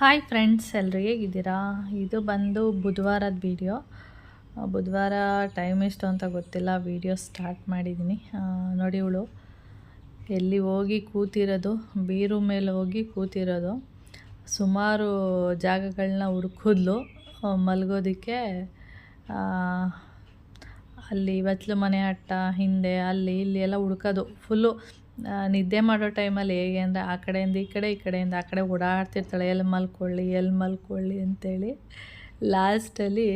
Hi friends ಎಲ್ಲರೂ ಹೇಗಿದ್ದೀರಾ? ಇದು ಬಂದು ಬುಧವಾರದ ವೀಡಿಯೋ ಬುಧವಾರ ಟೈಮ್ ಎಷ್ಟು ಅಂತ ಗೊತ್ತಿಲ್ಲ ವೀಡಿಯೋ ಸ್ಟಾರ್ಟ್ ಮಾಡಿದ್ದೀನಿ. ನೋಡಿ ಇವಳು, ಎಲ್ಲಿ ಹೋಗಿ ಕೂತಿರೋದು, ಬೀರು ಮೇಲೆ ಹೋಗಿ ಕೂತಿರೋದು, ಸುಮಾರು ಜಾಗಗಳನ್ನ ಹುಡುಕಿದ್ಲು ಮಲಗೋದಕ್ಕೆ ಅಲ್ಲಿ ಬಚ್ಚಲು ಮನೆ ಹಟ್ಟ ಹಿಂದೆ, ಅಲ್ಲಿ, ಇಲ್ಲಿ ಎಲ್ಲ ಹುಡ್ಕೋದು ಫುಲ್ಲು ನಿದ್ದೆ ಮಾಡೋ ಟೈಮಲ್ಲಿ ಹೇಗೆ ಅಂದರೆ ಆ ಕಡೆಯಿಂದ ಈ ಕಡೆ, ಈ ಕಡೆಯಿಂದ ಆ ಕಡೆ ಓಡಾಡ್ತಿರ್ತಾಳೆ ಎಲ್ಲಿ ಮಲ್ಕೊಳ್ಳಿ ಎಲ್ಲಿ ಮಲ್ಕೊಳ್ಳಿ ಅಂತೇಳಿ ಲಾಸ್ಟಲ್ಲಿ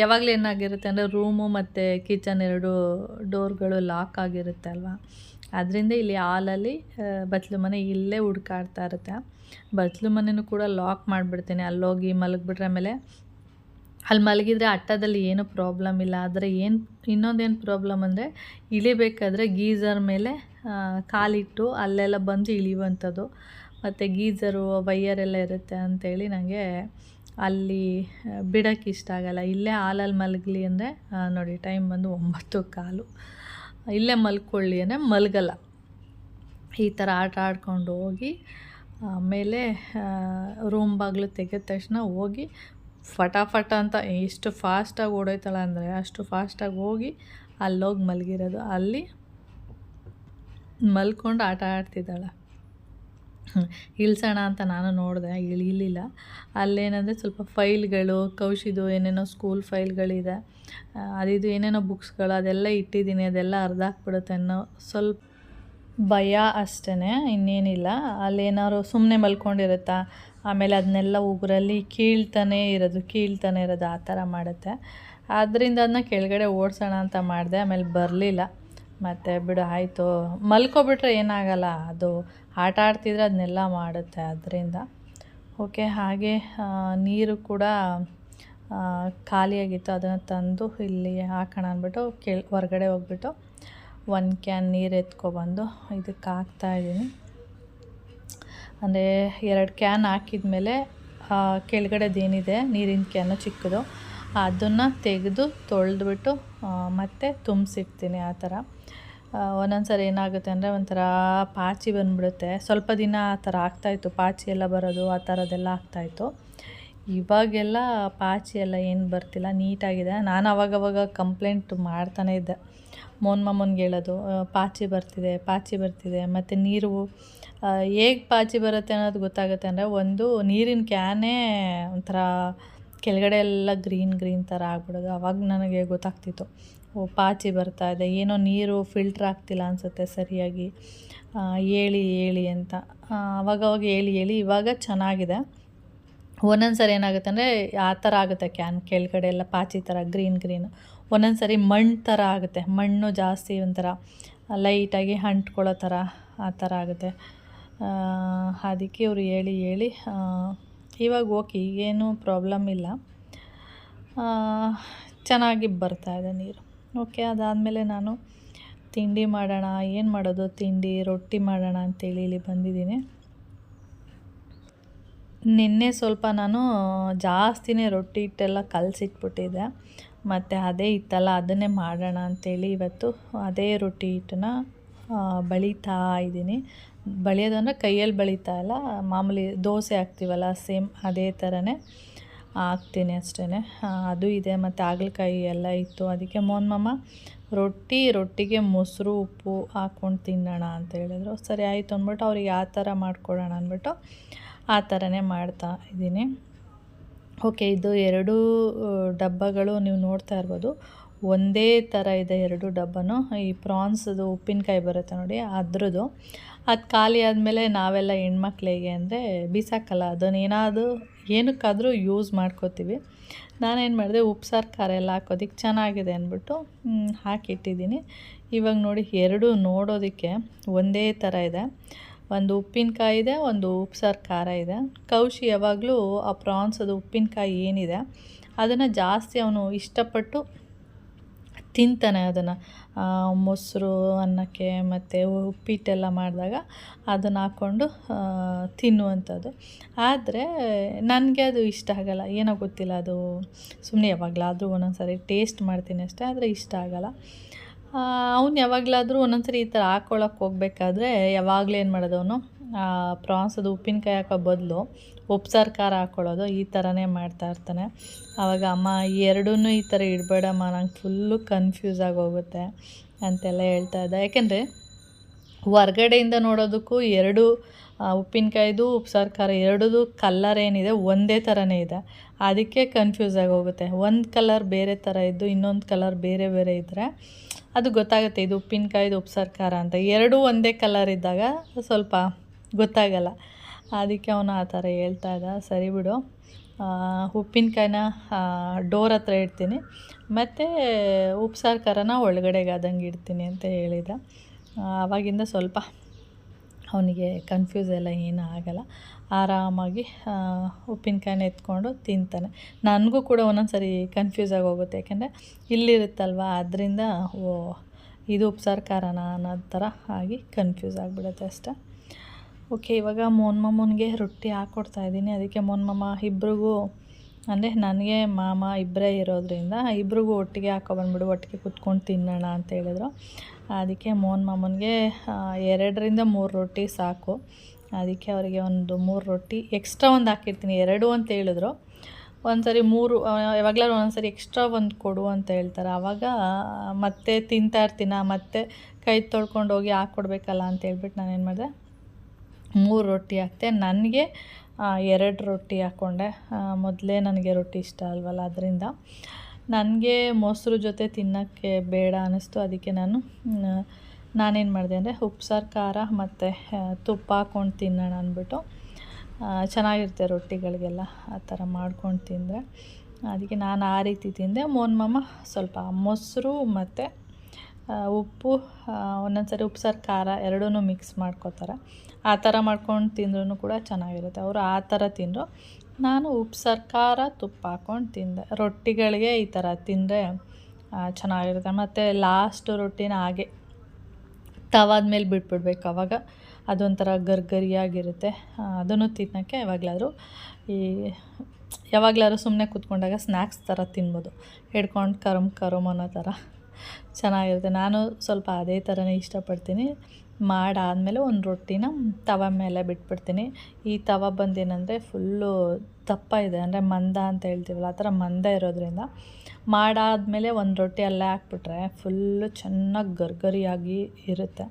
ಯಾವಾಗಲೂ ಏನಾಗಿರುತ್ತೆ ಅಂದರೆ ರೂಮು ಮತ್ತು ಕಿಚನ್ ಎರಡು ಡೋರ್ಗಳು ಲಾಕ್ ಆಗಿರುತ್ತೆ ಅಲ್ವಾ? ಅದರಿಂದ ಇಲ್ಲಿ ಹಾಲಲ್ಲಿ ಬತ್ಲು ಮನೆ ಇಲ್ಲೇ ಹುಡ್ಕಾಡ್ತಾ ಇರುತ್ತೆ. ಬತ್ಲು ಮನೆಯೂ ಕೂಡ ಲಾಕ್ ಮಾಡಿಬಿಡ್ತೀನಿ. ಅಲ್ಲೋಗಿ ಮಲಗಿಬಿಟ್ರೆ ಆಮೇಲೆ ಅಲ್ಲಿ ಮಲಗಿದ್ರೆ ಅಟ್ಟದಲ್ಲಿ ಏನೂ ಪ್ರಾಬ್ಲಮ್ ಇಲ್ಲ. ಆದರೆ ಏನು, ಇನ್ನೊಂದೇನು ಪ್ರಾಬ್ಲಮ್ ಅಂದರೆ ಇಳಿಬೇಕಾದ್ರೆ ಗೀಝರ್ ಮೇಲೆ ಕಾಲಿಟ್ಟು ಅಲ್ಲೆಲ್ಲ ಬಂದು ಇಳಿಯುವಂಥದ್ದು. ಮತ್ತು ಗೀಝರು ಎಲ್ಲ ಇರುತ್ತೆ ಅಂಥೇಳಿ ನನಗೆ ಅಲ್ಲಿ ಬಿಡೋಕ್ಕೆ ಇಷ್ಟ ಆಗಲ್ಲ. ಇಲ್ಲೇ ಹಾಲಲ್ಲಿ ಮಲಗಲಿ ಅಂದರೆ ನೋಡಿ ಟೈಮ್ ಬಂದು ಒಂಬತ್ತು ಕಾಲು. ಇಲ್ಲೇ ಮಲ್ಕೊಳ್ಳಿ ಅಂದರೆ ಮಲಗಲ್ಲ. ಈ ಥರ ಆಟ ಆಡ್ಕೊಂಡು ಹೋಗಿ, ಆಮೇಲೆ ರೂಮ್ ಬಾಗಿಲು ತೆಗೆದ ತಕ್ಷಣ ಹೋಗಿ ಫಟಾಫಟ ಅಂತ ಎಷ್ಟು ಫಾಸ್ಟಾಗಿ ಓಡೋಯ್ತಾಳೆ ಅಂದರೆ ಅಷ್ಟು ಫಾಸ್ಟಾಗಿ ಹೋಗಿ ಅಲ್ಲೋಗಿ ಮಲಗಿರೋದು. ಅಲ್ಲಿ ಮಲ್ಕೊಂಡು ಆಟ ಆಡ್ತಿದ್ದಾಳೆ. ಇಳಿಸೋಣ ಅಂತ ನಾನು ನೋಡಿದೆ ಇಳಿಲಿಲ್ಲ ಅಲ್ಲೇನಂದರೆ ಸ್ವಲ್ಪ ಫೈಲ್ಗಳು, ಕೌಶಿದು ಏನೇನೋ ಸ್ಕೂಲ್ ಫೈಲ್ಗಳಿದೆ. ಅದಿದು ಏನೇನೋ ಬುಕ್ಸ್ಗಳು, ಅದೆಲ್ಲ ಇಟ್ಟಿದ್ದೀನಿ, ಅದೆಲ್ಲ ಅರ್ಧ ಹಾಕ್ಬಿಡುತ್ತೆ ಅನ್ನೋ ಸ್ವಲ್ಪ ಭಯ ಅಷ್ಟೇ ಇನ್ನೇನಿಲ್ಲ. ಅಲ್ಲೇನಾದ್ರು ಸುಮ್ಮನೆ ಮಲ್ಕೊಂಡಿರುತ್ತಾ? ಆಮೇಲೆ ಅದನ್ನೆಲ್ಲ ಉಗುರಲ್ಲಿ ಕೀಳ್ತಾನೆ ಇರೋದು ಕೀಳ್ತಾನೆ ಇರೋದು, ಆ ಥರ ಮಾಡುತ್ತೆ. ಆದ್ದರಿಂದ ಅದನ್ನ ಕೆಳಗಡೆ ಓಡಿಸೋಣ ಅಂತ ಮಾಡಿದೆ, ಆಮೇಲೆ ಬರಲಿಲ್ಲ. ಮತ್ತು ಬಿಡು ಆಯಿತು. ಮಲ್ಕೊಬಿಟ್ರೆ ಏನಾಗಲ್ಲ ಅದು ಆಟ ಆಡ್ತಿದ್ರೆ ಅದನ್ನೆಲ್ಲ ಮಾಡುತ್ತೆ ಅದರಿಂದ. ಓಕೆ ಹಾಗೆ ನೀರು ಕೂಡ ಖಾಲಿಯಾಗಿತ್ತು. ಅದನ್ನು ತಂದು ಇಲ್ಲಿ ಹಾಕೋಣ ಅಂದ್ಬಿಟ್ಟು ಕೆಳ ಹೊರಗಡೆ ಹೋಗ್ಬಿಟ್ಟು ಒಂದು ಕ್ಯಾನ್ ನೀರು ಎತ್ಕೊಬಂದು ಇದಕ್ಕೆ ಹಾಕ್ತಾಯಿದ್ದೀನಿ ಅಂದರೆ ಎರಡು ಕ್ಯಾನ್ ಹಾಕಿದ್ಮೇಲೆ ಆ, ಕೆಳಗಡೆದೇನಿದೆ ನೀರಿನ ಕ್ಯಾನು ಚಿಕ್ಕದು ಅದನ್ನು ತೆಗೆದು ತೊಳೆದ್ಬಿಟ್ಟು ಮತ್ತೆ ತುಂಬಿಸಿಡ್ತೀನಿ ಆ ಥರ. ಒಂದೊಂದು ಸರಿ ಏನಾಗುತ್ತೆ ಅಂದರೆ ಒಂಥರ ಪಾಚಿ ಬಂದ್ಬಿಡುತ್ತೆ. ಸ್ವಲ್ಪ ದಿನ ಆ ಥರ ಆಗ್ತಾಯಿತ್ತು ಪಾಚಿ ಎಲ್ಲ ಬರೋದು, ಆ ಥರದ್ದೆಲ್ಲ ಆಗ್ತಾಯಿತ್ತು ಇವಾಗೆಲ್ಲ ಪಾಚಿ ಎಲ್ಲ ಏನು ಬರ್ತಿಲ್ಲ, ನೀಟಾಗಿದೆ. ನಾನು ಅವಾಗವಾಗ ಕಂಪ್ಲೇಂಟ್ ಮಾಡ್ತಾನೇ ಇದ್ದೆ. ಮೋನ್ ಮಾಮನ್ಗೆ ಹೇಳೋದು ಪಾಚಿ ಬರ್ತಿದೆ ಪಾಚಿ ಬರ್ತಿದೆ, ಮತ್ತು ನೀರು ಹೇಗೆ ಪಾಚಿ ಬರುತ್ತೆ ಅನ್ನೋದು ಗೊತ್ತಾಗುತ್ತೆ ಅಂದರೆ ಒಂದು ನೀರಿನ ಕ್ಯಾನೇ ಒಂಥರ ಕೆಳಗಡೆ ಎಲ್ಲ ಗ್ರೀನ್ ಗ್ರೀನ್ ಥರ ಆಗ್ಬಿಡೋದು. ಅವಾಗ ನನಗೆ ಗೊತ್ತಾಗ್ತಿತ್ತು. ಪಾಚಿ ಬರ್ತಾ ಇದೆ. ಏನೋ ನೀರು ಫಿಲ್ಟ್ರ್ ಆಗ್ತಿಲ್ಲ ಅನಿಸುತ್ತೆ ಸರಿಯಾಗಿ. ಹೇಳಿ ಹೇಳಿ ಅಂತ. ಅವಾಗವಾಗ ಹೇಳಿ ಹೇಳಿ ಇವಾಗ ಚೆನ್ನಾಗಿದೆ. ಒಂದೊಂದು ಸರಿ ಏನಾಗುತ್ತೆ ಅಂದರೆ ಆ ಥರ ಆಗುತ್ತೆ ಕ್ಯಾನ್ ಕೆಳಗಡೆ ಎಲ್ಲ ಪಾಚಿ ಥರ ಗ್ರೀನ್ ಗ್ರೀನ್ ಒಂದೊಂದು ಸರಿ ಮಣ್ಣು ಥರ ಆಗುತ್ತೆ. ಮಣ್ಣು ಜಾಸ್ತಿ ಒಂಥರ ಲೈಟಾಗಿ ಅಂಟ್ಕೊಳ್ಳೋ ಥರ ಆ ಥರ ಆಗುತ್ತೆ. ಅದಕ್ಕೆ ಇವರು ಹೇಳಿ ಹೇಳಿ ಇವಾಗ ಓಕೆ ಈಗೇನು ಪ್ರಾಬ್ಲಮ್ ಇಲ್ಲ. ಚೆನ್ನಾಗಿ ಬರ್ತಾ ಇದೆ ನೀರು. ಓಕೆ, ಅದಾದಮೇಲೆ ನಾನು ತಿಂಡಿ ಮಾಡೋಣ, ಏನು ಮಾಡೋದು? ತಿಂಡಿ, ರೊಟ್ಟಿ ಮಾಡೋಣ ಅಂತೇಳಿ ಇಲ್ಲಿ ಬಂದಿದ್ದೀನಿ. ನಿನ್ನೆ ಸ್ವಲ್ಪ ನಾನು ಜಾಸ್ತಿನೇ ರೊಟ್ಟಿ ಹಿಟ್ಟೆಲ್ಲ ಕಲಸಿಟ್ಬಿಟ್ಟಿದ್ದೆ. ಮತ್ತು ಅದೇ ಇತ್ತಲ್ಲ ಅದನ್ನೇ ಮಾಡೋಣ ಅಂತೇಳಿ ಇವತ್ತು ಅದೇ ರೊಟ್ಟಿ ಹಿಟ್ಟನ್ನ ಬಳಿತಾ ಇದ್ದೀನಿ. ಬಳಿಯೋದು ಅಂದರೆ ಕೈಯಲ್ಲಿ ಬಳಿತಾ ಇಲ್ಲ, ಮಾಮೂಲಿ ದೋಸೆ ಹಾಕ್ತೀವಲ್ಲ, ಸೇಮ್ ಅದೇ ಥರನೇ. ಹಾಕ್ತೀನಿ ಅಷ್ಟೇ ಅದು ಇದೆ. ಮತ್ತು ಹಾಗಲಕಾಯಿ ಎಲ್ಲ ಇತ್ತು. ಅದಕ್ಕೆ ಮೋನ್ ಮಾಮ, ರೊಟ್ಟಿ, ರೊಟ್ಟಿಗೆ ಮೊಸರು, ಉಪ್ಪು ಹಾಕ್ಕೊಂಡು ತಿನ್ನೋಣ ಅಂತ ಹೇಳಿದ್ರು. ಸರಿ, ಆಯಿತು ಅಂದ್ಬಿಟ್ಟು ಅವ್ರಿಗೆ ಆ ಥರ ಮಾಡ್ಕೊಡೋಣ ಅಂದ್ಬಿಟ್ಟು ಆ ಥರನೇ ಮಾಡ್ತಾ ಇದ್ದೀನಿ. ಓಕೆ, ಇದು ಎರಡೂ ಡಬ್ಬಗಳು ನೀವು ನೋಡ್ತಾ ಇರ್ಬೋದು. ಒಂದೇ ಥರ ಇದೆ ಎರಡು ಡಬ್ಬನೂ. ಈ ಪ್ರಾನ್ಸ್ದು ಉಪ್ಪಿನಕಾಯಿ ಬರುತ್ತೆ ನೋಡಿ, ಅದ್ರದ್ದು. ಅದು ಖಾಲಿ ಆದಮೇಲೆ ನಾವೆಲ್ಲ ಹೆಣ್ಮಕ್ಳಿಗೆ ಅಂದರೆ ಬೀಸಾಕಲ್ಲ ಅದನ್ನೇನಾದರೂ ಏನಕ್ಕಾದರೂ ಯೂಸ್ ಮಾಡ್ಕೋತೀವಿ. ನಾನೇನು ಮಾಡಿದೆ ಉಪ್ಸಾರು ಖಾರ ಎಲ್ಲ ಹಾಕೋದಿಕ್ಕೆ ಚೆನ್ನಾಗಿದೆ ಅಂದ್ಬಿಟ್ಟು ಹಾಕಿಟ್ಟಿದ್ದೀನಿ. ಇವಾಗ ನೋಡಿ ಎರಡು ನೋಡೋದಕ್ಕೆ ಒಂದೇ ಥರ ಇದೆ. ಒಂದು ಉಪ್ಪಿನಕಾಯಿ ಇದೆ, ಒಂದು ಉಪ್ಸಾರು ಖಾರ ಇದೆ. ಕೌಶಿ ಯಾವಾಗಲೂ ಆ ಪ್ರಾನ್ಸದು ಉಪ್ಪಿನಕಾಯಿ ಏನಿದೆ, ಅದನ್ನು ಜಾಸ್ತಿ ಅವನು ಇಷ್ಟಪಟ್ಟು ತಿಂತಾನೆ ಅದನ್ನು. ಮೊಸರು, ಅನ್ನಕ್ಕೆ ಮತ್ತು ಉಪ್ಪಿಟ್ಟೆಲ್ಲ ಮಾಡಿದಾಗ ಅದನ್ನು ಹಾಕ್ಕೊಂಡು ತಿನ್ನುವಂಥದ್ದು. ಆದರೆ ನನಗೆ ಅದು ಇಷ್ಟ ಆಗಲ್ಲ. ಏನೋ ಗೊತ್ತಿಲ್ಲ ಅದು. ಸುಮ್ಮನೆ ಯಾವಾಗಲಾದರೂ ಒಂದೊಂದ್ಸರಿ ಟೇಸ್ಟ್ ಮಾಡ್ತೀನಿ ಅಷ್ಟೇ, ಆದರೆ ಇಷ್ಟ ಆಗಲ್ಲ. ಅವ್ನು ಯಾವಾಗಲಾದರೂ ಒಂದೊಂದ್ಸರಿ ಈ ಥರ ಹಾಕ್ಕೊಳಕ್ಕೆ ಹೋಗ್ಬೇಕಾದ್ರೆ ಯಾವಾಗಲೂ ಏನು ಮಾಡೋದು ಅವನು? ಪ್ರಾನ್ಸದು ಉಪ್ಪಿನಕಾಯಿ ಹಾಕೋ ಬದಲು ಉಪ್ಸಾರು ಖಾರ ಹಾಕ್ಕೊಳ್ಳೋದು ಈ ಥರನೇ ಮಾಡ್ತಾಯಿರ್ತಾನೆ ಆವಾಗ ಅಮ್ಮ ಎರಡೂ ಈ ಥರ ಇಡಬೇಡಮ್ಮ, ನಂಗೆ ಫುಲ್ಲು ಕನ್ಫ್ಯೂಸ್ ಆಗೋಗುತ್ತೆ ಅಂತೆಲ್ಲ ಹೇಳ್ತಾ ಇದ್ದೆ. ಯಾಕೆಂದರೆ ಹೊರ್ಗಡೆಯಿಂದ ನೋಡೋದಕ್ಕೂ ಎರಡು ಉಪ್ಪಿನಕಾಯ್ದು ಉಪ್ಸಾರು ಖಾರ ಎರಡದು ಕಲ್ಲರ್ ಏನಿದೆ ಒಂದೇ ಥರನೇ ಇದೆ. ಅದಕ್ಕೆ ಕನ್ಫ್ಯೂಸ್ ಆಗೋಗುತ್ತೆ. ಒಂದು ಕಲರ್ ಬೇರೆ ಥರ ಇದ್ದು ಇನ್ನೊಂದು ಕಲರ್ ಬೇರೆ ಬೇರೆ ಇದ್ದರೆ ಅದು ಗೊತ್ತಾಗುತ್ತೆ ಇದು ಉಪ್ಪಿನಕಾಯ್ದು ಉಪ್ಸಾರು ಖಾರ ಅಂತ. ಎರಡೂ ಒಂದೇ ಕಲರ್ ಇದ್ದಾಗ ಸ್ವಲ್ಪ ಗೊತ್ತಾಗಲ್ಲ. ಅದಕ್ಕೆ ಅವನು ಆ ಥರ ಹೇಳ್ತಾ ಇದ್ದ. ಸರಿ ಬಿಡು. ಉಪ್ಪಿನಕಾಯಿನ ಡೋರ್ ಹತ್ರ ಇಡ್ತೀನಿ. ಮತ್ತು ಉಪ್ಸಾರು ಖಾರನ ಒಳಗಡೆಗಾದಂಗೆ ಇಡ್ತೀನಿ ಅಂತ ಹೇಳಿದ. ಆವಾಗಿಂದ ಸ್ವಲ್ಪ ಅವನಿಗೆ ಕನ್ಫ್ಯೂಸ್ ಎಲ್ಲ ಏನೂ ಆಗಲ್ಲ. ಆರಾಮಾಗಿ ಉಪ್ಪಿನಕಾಯಿನ ಎತ್ಕೊಂಡು ತಿಂತಾನೆ. ನನಗೂ ಕೂಡ ಒಂದೊಂದು ಸರಿ ಕನ್ಫ್ಯೂಸ್ ಹೋಗುತ್ತೆ. ಯಾಕೆಂದರೆ ಇಲ್ಲಿರುತ್ತಲ್ವ? ಅದರಿಂದ ಓ, ಇದು ಉಪ್ಸಾರು ಖಾರನ ಅನ್ನೋ ಥರ ಆಗಿ ಕನ್ಫ್ಯೂಸ್ ಆಗಿಬಿಡುತ್ತೆ ಅಷ್ಟೇ. ಓಕೆ, ಇವಾಗ ಮೋನ್ ಮಾಮೂನಿಗೆ ರೊಟ್ಟಿ ಹಾಕ್ಕೊಡ್ತಾ ಇದ್ದೀನಿ. ಅದಕ್ಕೆ ಮೋನ್ ಮಾಮ ಇಬ್ರಿಗೂ, ಅಂದರೆ ನನಗೆ ಮಾಮ ಇಬ್ಬರೇ ಇರೋದ್ರಿಂದ ಇಬ್ರಿಗೂ ಒಟ್ಟಿಗೆ ಹಾಕೊಬಂದ್ಬಿಡು ಒಟ್ಟಿಗೆ ಕುತ್ಕೊಂಡು ತಿನ್ನೋಣ ಅಂತ ಹೇಳಿದ್ರು. ಅದಕ್ಕೆ ಮೋನ್ ಮಾಮನಿಗೆ ಎರಡರಿಂದ ಮೂರು ರೊಟ್ಟಿ ಸಾಕು. ಅದಕ್ಕೆ ಅವರಿಗೆ ಒಂದು ಮೂರು ರೊಟ್ಟಿ ಎಕ್ಸ್ಟ್ರಾ ಒಂದು ಹಾಕಿರ್ತೀನಿ, ಎರಡು ಅಂತ ಹೇಳಿದ್ರು. ಒಂದು ಸರಿ ಮೂರು ಯಾವಾಗಲಾರು ಒಂದೊಂದು ಸರಿ ಎಕ್ಸ್ಟ್ರಾ ಒಂದು ಕೊಡು ಅಂತ ಹೇಳ್ತಾರೆ. ಆವಾಗ ಮತ್ತೆ ತಿಂತಾ ಇರ್ತೀನ, ಮತ್ತೆ ಕೈ ತೊಳ್ಕೊಂಡು ಹೋಗಿ ಹಾಕ್ಕೊಡ್ಬೇಕಲ್ಲ ಅಂತ ಹೇಳ್ಬಿಟ್ಟು ನಾನು ಏನು ಮಾಡಿದೆ ಮೂರು ರೊಟ್ಟಿ ಹಾಕಿದೆ ನನಗೆ ಎರಡು ರೊಟ್ಟಿ ಹಾಕ್ಕೊಂಡೆ ಮೊದಲೇ ನನಗೆ ರೊಟ್ಟಿ ಇಷ್ಟ ಅಲ್ವಲ್ಲ, ಅದರಿಂದ. ನನಗೆ ಮೊಸರು ಜೊತೆ ತಿನ್ನೋಕ್ಕೆ ಬೇಡ ಅನ್ನಿಸ್ತು. ಅದಕ್ಕೆ ನಾನು ನಾನೇನು ಮಾಡಿದೆ ಅಂದರೆ ಉಪ್ಸಾರು ಖಾರ ಮತ್ತು ತುಪ್ಪ ಹಾಕ್ಕೊಂಡು ತಿನ್ನೋಣ ಅಂದ್ಬಿಟ್ಟು ಚೆನ್ನಾಗಿರುತ್ತೆ ರೊಟ್ಟಿಗಳಿಗೆಲ್ಲ ಆ ಥರ ಮಾಡ್ಕೊಂಡು ತಿಂದರೆ. ಅದಕ್ಕೆ ನಾನು ಆ ರೀತಿ ತಿಂದೆ. ಮೋನ್ ಮಾಮ ಸ್ವಲ್ಪ ಮೊಸರು ಮತ್ತು ಉಪ್ಪು ಒಂದೊಂದು ಸರಿ ಉಪ್ಸಾರು ಖಾರ ಎರಡೂ ಮಿಕ್ಸ್ ಮಾಡ್ಕೋತಾರೆ. ಆ ಥರ ಮಾಡ್ಕೊಂಡು ತಿಂದ್ರೂ ಕೂಡ ಚೆನ್ನಾಗಿರುತ್ತೆ. ಅವರು ಆ ಥರ ತಿಂದರು. ನಾನು ಉಪ್ಸಾರು ಖಾರ, ತುಪ್ಪ ಹಾಕ್ಕೊಂಡು ತಿಂದೆ. ರೊಟ್ಟಿಗಳಿಗೆ ಈ ಥರ ತಿಂದರೆ ಚೆನ್ನಾಗಿರುತ್ತೆ. ಮತ್ತು ಲಾಸ್ಟ್ ರೊಟ್ಟಿನ ಹಾಗೆ ತವಾದ ಮೇಲೆ ಬಿಟ್ಬಿಡ್ಬೇಕು ಅವಾಗ. ಅದೊಂಥರ ಗರ್ಗರಿಯಾಗಿರುತ್ತೆ. ಅದನ್ನು ತಿನ್ನೋಕ್ಕೆ ಯಾವಾಗಲಾದರೂ ಈ, ಯಾವಾಗಲಾದ್ರೂ ಸುಮ್ಮನೆ ಕೂತ್ಕೊಂಡಾಗ ಸ್ನ್ಯಾಕ್ಸ್ ಥರ ತಿನ್ಬೋದು. ಹಿಡ್ಕೊಂಡು ಕರಮ್ ಕರಮ್ ಅನ್ನೋ ಥರ. ಚೆನ್ನಾಗಿರುತ್ತೆ. ನಾನು ಸ್ವಲ್ಪ ಅದೇ ಥರನೇ ಇಷ್ಟಪಡ್ತೀನಿ. ಮಾಡಾದಮೇಲೆ ಒಂದು ರೊಟ್ಟಿನ ತವ ಮೇಲೆ ಬಿಟ್ಬಿಡ್ತೀನಿ. ಈ ತವ ಬಂದೇನೆಂದರೆ ಫುಲ್ಲು ದಪ್ಪ ಇದೆ ಅಂದರೆ ಮಂದ ಅಂತ ಹೇಳ್ತೀವಲ್ಲ, ಆ ಥರ ಮಂದ ಇರೋದ್ರಿಂದ ಮಾಡಾದಮೇಲೆ ಒಂದು ರೊಟ್ಟಿ ಅಲ್ಲೇ ಹಾಕ್ಬಿಟ್ರೆ ಫುಲ್ಲು ಚೆನ್ನಾಗಿ ಗರ್ಗರಿಯಾಗಿ ಇರುತ್ತೆ.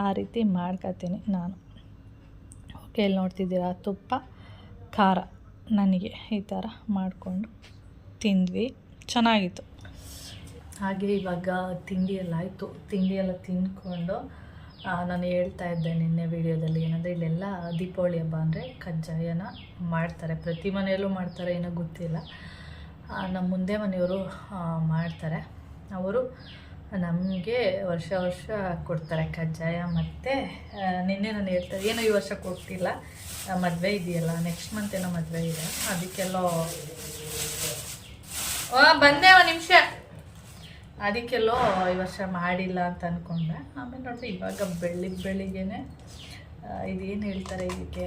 ಆ ರೀತಿ ಮಾಡ್ಕೊತೀನಿ ನಾನು. ಓಕೆ, ಇಲ್ಲಿ ನೋಡ್ತಿದ್ದೀರಾ? ತುಪ್ಪ, ಖಾರ. ನನಗೆ ಈ ಥರ ಮಾಡಿಕೊಂಡು ತಿಂದ್ವಿ. ಚೆನ್ನಾಗಿತ್ತು. ಹಾಗೆ ಇವಾಗ ತಿಂಡಿ ಎಲ್ಲ ಆಯಿತು. ತಿಂಡಿ ಎಲ್ಲ ತಿಂದ್ಕೊಂಡು ನಾನು ಹೇಳ್ತಾ ಇದ್ದೆ ನಿನ್ನೆ ವಿಡಿಯೋದಲ್ಲಿ ಏನಂದರೆ ಇಲ್ಲೆಲ್ಲ ದೀಪಾವಳಿ ಹಬ್ಬ ಅಂದರೆ ಕಜ್ಜಾಯನ ಮಾಡ್ತಾರೆ. ಪ್ರತಿ ಮನೆಯಲ್ಲೂ ಮಾಡ್ತಾರೆ ಏನೋ ಗೊತ್ತಿಲ್ಲ. ನಮ್ಮ ಮುಂದೆ ಮನೆಯವರು ಮಾಡ್ತಾರೆ. ಅವರು ನಮಗೆ ವರ್ಷ ವರ್ಷ ಕೊಡ್ತಾರೆ ಕಜ್ಜಾಯ ಮತ್ತು ನಿನ್ನೆ ನಾನು ಹೇಳ್ತಾರೆ ಏನೋ ಈ ವರ್ಷ ಕೊಟ್ಟಿಲ್ಲ. ಮದುವೆ ಇದೆಯಲ್ಲ ನೆಕ್ಸ್ಟ್ ಮಂತ್ ಏನೋ ಮದುವೆ ಇದೆ. ಅದಕ್ಕೆಲ್ಲೋ ಬಂದೆ ಒಂದು ನಿಮಿಷ. ಅದಕ್ಕೆಲ್ಲೋ ಈ ವರ್ಷ ಮಾಡಿಲ್ಲ ಅಂತ ಅಂದ್ಕೊಂಡೆ ಆಮೇಲೆ ನೋಡಿದ್ರೆ ಇವಾಗ ಬೆಳಿಗ್ಗೆ ಬೆಳಿಗ್ಗೆನೆ ಇದೇನು ಹೇಳ್ತಾರೆ ಇದಕ್ಕೆ?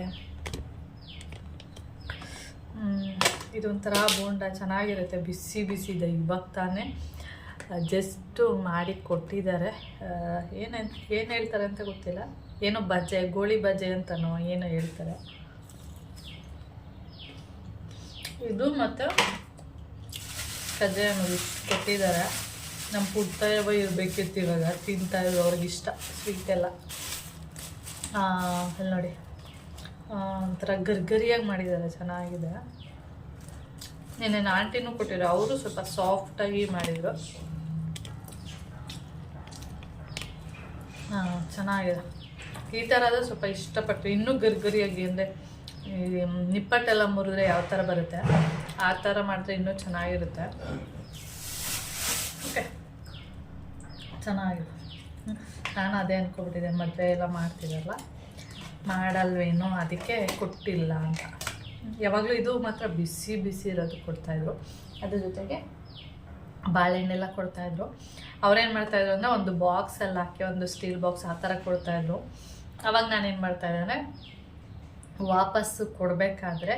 ಇದೊಂಥರ ಬೋಂಡ, ಚೆನ್ನಾಗಿರುತ್ತೆ, ಬಿಸಿ ಬಿಸಿ ಇದೆ, ಇವಾಗ ತಾನೇ ಜಸ್ಟು ಮಾಡಿ ಕೊಟ್ಟಿದ್ದಾರೆ. ಏನು ಏನು ಹೇಳ್ತಾರೆ ಅಂತ ಗೊತ್ತಿಲ್ಲ. ಏನೋ ಬಜ್ಜೆ ಗೋಳಿ ಬಜ್ಜೆ ಅಂತನೋ, ಏನೋ ಹೇಳ್ತಾರೆ. ಇದು ಮತ್ತು ನೋಡಿ ಕೊಟ್ಟಿದ್ದಾರೆ. ನಮ್ಮ ಪುಟ್ಟವ ಇರಬೇಕಿತ್ತು ಇವಾಗ ತಿಂತಾ ಇದ್ರು ಅವ್ರಿಗೆ ಇಷ್ಟ ಸ್ವೀಟ್ ಎಲ್ಲ ಅಲ್ಲಿ ನೋಡಿ. ಒಂಥರ ಗರ್ಗರಿಯಾಗಿ ಮಾಡಿದ್ದಾರೆ, ಚೆನ್ನಾಗಿದೆ. ನಿನ್ನೆ ಆಂಟಿನೂ ಕೊಟ್ಟಿದ್ರು, ಅವರು ಸ್ವಲ್ಪ ಸಾಫ್ಟಾಗಿ ಮಾಡಿದರು. ಹಾಂ ಚೆನ್ನಾಗಿದೆ. ಈ ಥರ ಆದರೆ ಸ್ವಲ್ಪ ಇಷ್ಟಪಟ್ಟು, ಇನ್ನೂ ಗರ್ಗರಿಯಾಗಿ, ಅಂದರೆ ನಿಪ್ಪಟ್ಟೆಲ್ಲ ಮುರಿದ್ರೆ ಯಾವ ಥರ ಬರುತ್ತೆ, ಆ ಥರ ಮಾಡಿದ್ರೆ ಇನ್ನೂ ಚೆನ್ನಾಗಿರುತ್ತೆ ಓಕೆ ಚೆನ್ನಾಗಿದೆ. ನಾನು ಅದೇ ಅಂದ್ಕೊಬಿಟ್ಟಿದ್ದೆ ಮದುವೆ ಎಲ್ಲ ಮಾಡ್ತಿರಲ್ಲ? ಮಾಡಲ್ವೇನೋ ಅದಕ್ಕೆ ಕೊಟ್ಟಿಲ್ಲ ಅಂತ. ಯಾವಾಗಲೂ ಇದು ಮಾತ್ರ ಬಿಸಿ ಬಿಸಿ ಇರೋದು ಕೊಡ್ತಾಯಿದ್ರು. ಅದ್ರ ಜೊತೆಗೆ ಬಾಳೆಹಣ್ಣೆಲ್ಲ ಕೊಡ್ತಾಯಿದ್ರು. ಅವ್ರೇನು ಮಾಡ್ತಾಯಿದ್ರು ಅಂದರೆ ಒಂದು ಬಾಕ್ಸಲ್ಲಿ ಹಾಕಿ, ಒಂದು ಸ್ಟೀಲ್ ಬಾಕ್ಸ್ ಆ ಥರ ಕೊಡ್ತಾಯಿದ್ರು. ಅವಾಗ ನಾನೇನು ಮಾಡ್ತಾಯಿದ್ದೆ ಅಂದರೆ, ವಾಪಸ್ಸು ಕೊಡಬೇಕಾದ್ರೆ